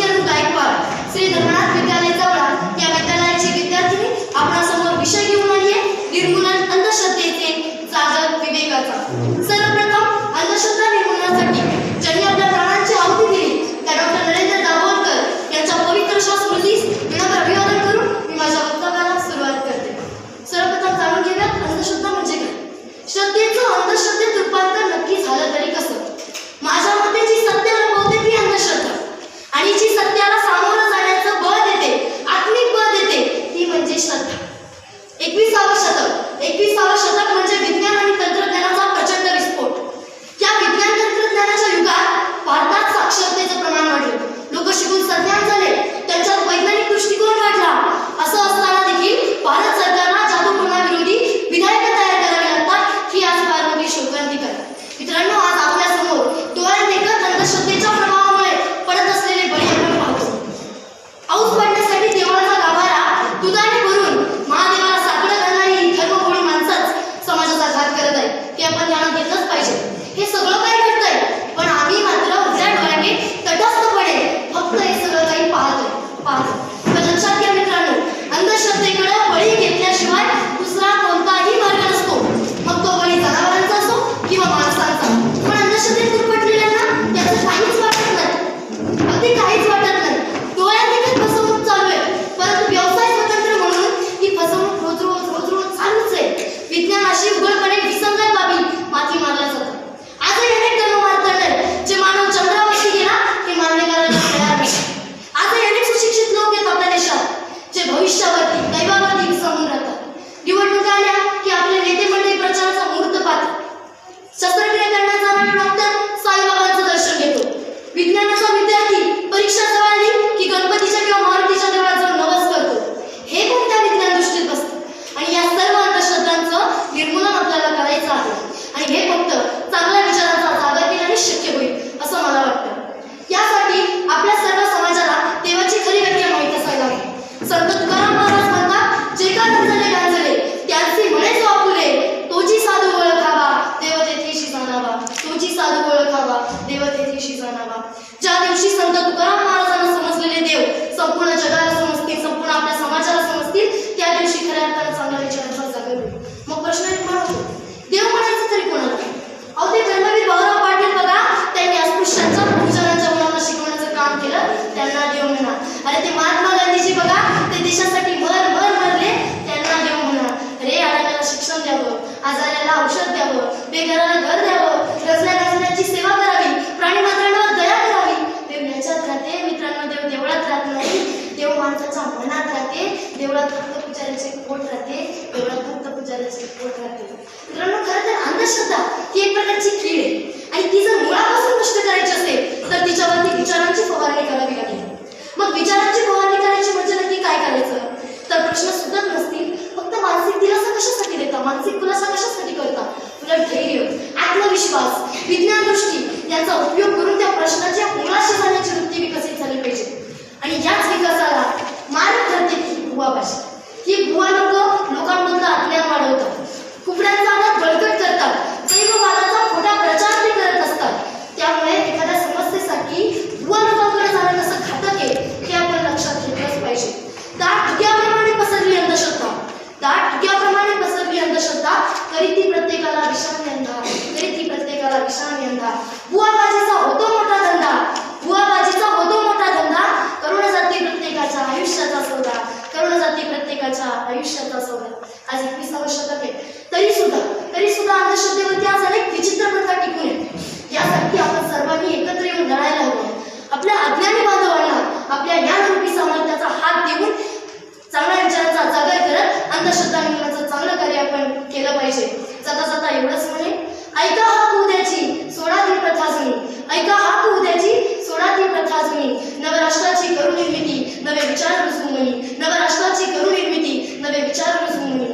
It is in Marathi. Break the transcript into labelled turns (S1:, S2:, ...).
S1: रोशनी अरुण गायकवाड श्री धर्मनाथ विद्यालय जवळ या विद्यालयाचे समाजाचा घात आहे आपण ध्यानात घेतलंच पाहिजे. हे सगळं निर्मूलन आपल्याला करायचं आहे. आणि हे फक्त चांगल्या विचारांचा जागर केल्याने शक्य होईल असं मला वाटतं. यासाठी आपल्या सर्व समाजाला देवाची खरी व्याख्या माहीत असायला हवी. संत तुकाराम महाराज म्हणतात जे का गंजले गांजले त्यांचे म्हणे जो आपुले तोची साधू ओळखावा देव तेथेशी जाणावा. तोची साधू ओळखावा देव तेथेशी जाणावा. ज्या दिवशी संत तुकाराम महाराजांना समजलेले देव संपूर्ण जगाला समजतील संपूर्ण आपल्या समाजाला समजतील त्या दिवशी खऱ्या अर्थानं चांगल्या विचारांचा जागर होईल मग प्रश्न निर्माण होतो देव म्हणायचं तरी कोणाला अहो ते धर्मवीर भाऊराव पाटील बघा त्यांनी अस्पृश्यांच्या गुरुजनांच्या मुलांना शिकवण्याचं काम केलं त्यांना देव म्हणा अरे ते महात्मा गांधीजी बघा ते देशासाठी भर भर मरले त्यांना देऊ म्हणा रे आडाण्याला शिक्षण द्यावं आजाराला औषध द्यावं बेघराला घर द्यावं रचल्या गाजण्याची सेवा करावी प्राणी मात्रांवर दया करावी. देव याच्यात राहते मित्रांनो देव देवळात राहत नाही देव माणसाच्या मनात राहते देवळात फक्त पुजाऱ्याचे पोट राहते देवळात फक्त पुजाऱ्याचे पोट राहते. मित्रांनो खरं तर अंधश्रद्धा ही एक प्रकारची त्याचा उपयोग करून त्या प्रश्नाच्या मुळाशी जाण्याची वृत्ती विकसित झाली पाहिजे. आणि याच विकासाला मार्ग ठरते ही भुवा भाषा ही भुवा लोक लोकांमधलं अज्ञान वाढवतात. कुकड्यांचा आवाज बळकट करतात. जैववादाचा खोटा प्रचार ते करत असतात. त्यामुळे एखाद्या समस्येसाठी भुवा लोकांकडे जाणं कसं घातक आहे हे आपण लक्षात घेतलंच पाहिजे. दाट धुक्याप्रमाणे पसरली अंधश्रद्धा. दाट धुक्याप्रमाणे पसरली अंधश्रद्धा तरी ती प्रत्येकाला विषाण यंधा प्रत्येकाला विषाण बुवाबाजीचा होतो मोठा धंदा. बुवाबाजीचा होतो मोठा धंदा. करुण जाती प्रत्येकाच्या आयुष्याचा सौदा. करुण जाती प्रत्येकाच्या आयुष्याचा सौदा. आज एकविसावं शतक आहे. तरी सुद्धा तरी सुद्धा अंधश्रद्धेवरती आज अनेक विचित्र प्रथा टिकून येते यासाठी आपण सर्वांनी एकत्र येऊन लढायला हवं आपल्या अज्ञानी बांधवांना आपल्या ज्ञानरूपी सामर्थ्याचा हात देऊन चांगल्या विचारांचा जागर करत अंधश्रद्धा निर्माणाचं चांगलं कार्य आपण केलं पाहिजे. जाता जाता एवढंच म्हणे. ऐका Вивчав розумні